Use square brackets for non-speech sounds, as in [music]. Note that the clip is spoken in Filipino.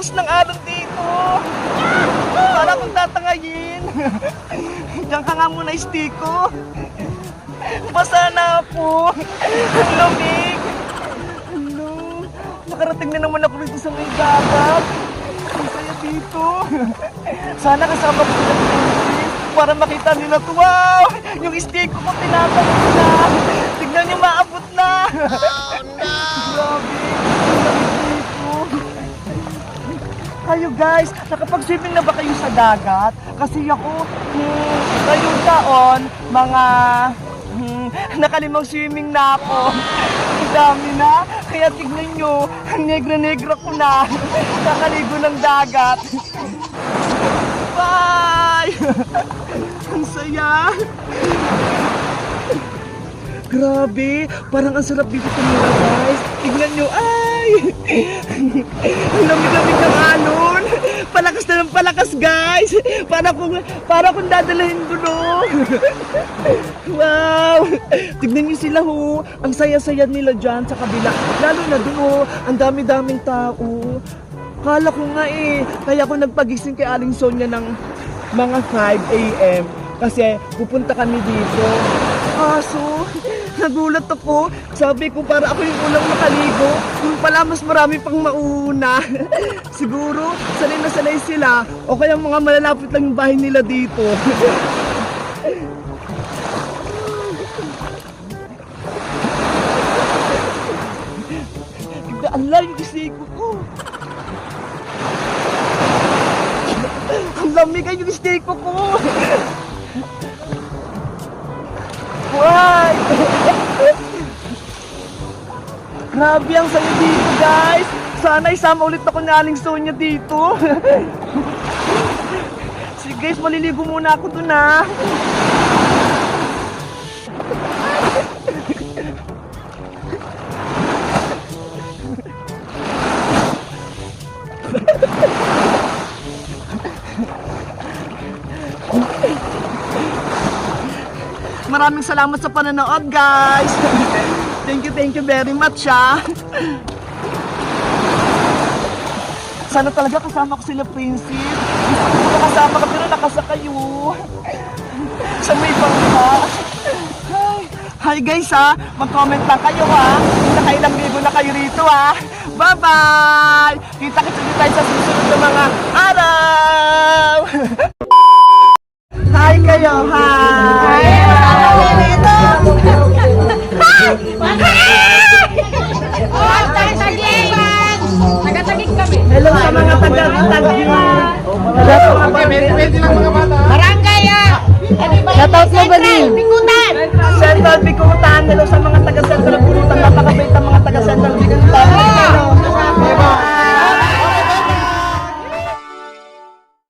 lakas ng alon dito. Para kung tatangayin. [laughs] Diyan ka nga muna, Stiko. Basa na ako. Ang lamig. Ano? Nakarating na naman ako rito sa may dagat. Ang saya dito. Sana kasama ko Princess para makita nila to. Wow! Yung steak ko tinatanong na. Kayo guys, nakapag-swimming na ba kayo sa dagat? Kasi ako, hmm, ngayong taon, mga hmm, [laughs] nakalimang swimming na ako. [laughs] Dami na. Kaya tignan nyo, negra-negra ko na. [laughs] Nakaligo ng dagat. Bye! ang saya. Grabe, parang ang sarap dito tumira guys. Tignan nyo, ay! Ang lamig-lamig ng alon. Palakas na ng palakas guys. Para kung, para kung dadalhin ko no. wow! Tignan nyo sila ho. Ang saya-saya nila dyan sa kabila. Lalo na doon ho, ang dami-daming tao. Kala ko nga eh, kaya ako nagpagising kay Aling Sonia ng mga 5 a.m. Kasi pupunta kami dito. Kaso, nagulat ako. Sabi ko para ako yung unang makaligo. Yung pala mas marami pang mauna. [laughs] Siguro, sanay na sanay sila. O kaya mga malalapit lang yung bahay nila dito. [laughs] Ang layo yung ko. Ang lamig ay yung steak ko. [laughs] Why? Grabe ang sayo dito guys. Sana isama ulit ako ni Aling Sonia dito. [laughs] Sige guys, maliligo muna ako dun ah. Maraming salamat sa panonood, guys. [laughs] thank you, thank you very much, ha. Sana talaga kasama ko sila, Princess. Gusto ko kasama ka, pero nakasakayo. [laughs] sa may bangka. Hi. Guys ha, mag-comment lang kayo ha. Nakailang libo na kayo rito ha. Bye-bye! Kita-kita din tayo sa susunod na mga araw! [laughs] Hi kayo, hi! Hello sa mga taga-tagyo. Barangay ah! Shoutout mo ba Bikutan! Central Bikutan. Hello sa mga